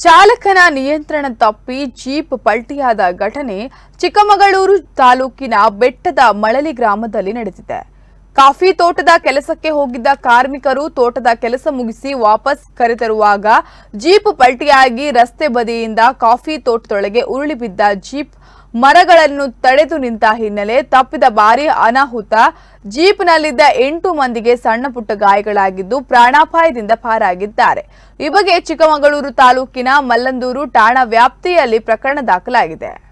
ಚಾಲಕನ ನಿಯಂತ್ರಣ ತಪ್ಪಿ ಜೀಪ್ ಪಲ್ಟಿಯಾದ ಘಟನೆ ಚಿಕ್ಕಮಗಳೂರು ತಾಲೂಕಿನ ಬೆಟ್ಟದ ಮಳಲಿ ಗ್ರಾಮದಲ್ಲಿ ನಡೆದಿದೆ. ಕಾಫಿ ತೋಟದ ಕೆಲಸಕ್ಕೆ ಹೋಗಿದ್ದ ಕಾರ್ಮಿಕರು ತೋಟದ ಕೆಲಸ ಮುಗಿಸಿ ವಾಪಸ್ ಕರೆತರುವಾಗ ಜೀಪ್ ಪಲ್ಟಿಯಾಗಿ ರಸ್ತೆ ಬದಿಯಿಂದ ಕಾಫಿ ತೋಟದೊಳಗೆ ಉರುಳಿ ಬಿದ್ದ ಜೀಪ್ ಮರಗಳನ್ನು ತಡೆದು ನಿಂತ ಹಿನ್ನೆಲೆ ತಪ್ಪಿದ ಬಾರಿ ಅನಾಹುತ. ಜೀಪ್ನಲ್ಲಿದ್ದ ಎಂಟು ಮಂದಿಗೆ ಸಣ್ಣ ಪುಟ್ಟ ಗಾಯಗಳಾಗಿದ್ದು ಪ್ರಾಣಾಪಾಯದಿಂದ ಪಾರಾಗಿದ್ದಾರೆ. ಈ ಬಗ್ಗೆ ಚಿಕ್ಕಮಗಳೂರು ತಾಲೂಕಿನ ಮಲ್ಲಂದೂರು ಠಾಣಾ ವ್ಯಾಪ್ತಿಯಲ್ಲಿ ಪ್ರಕರಣ ದಾಖಲಾಗಿದೆ.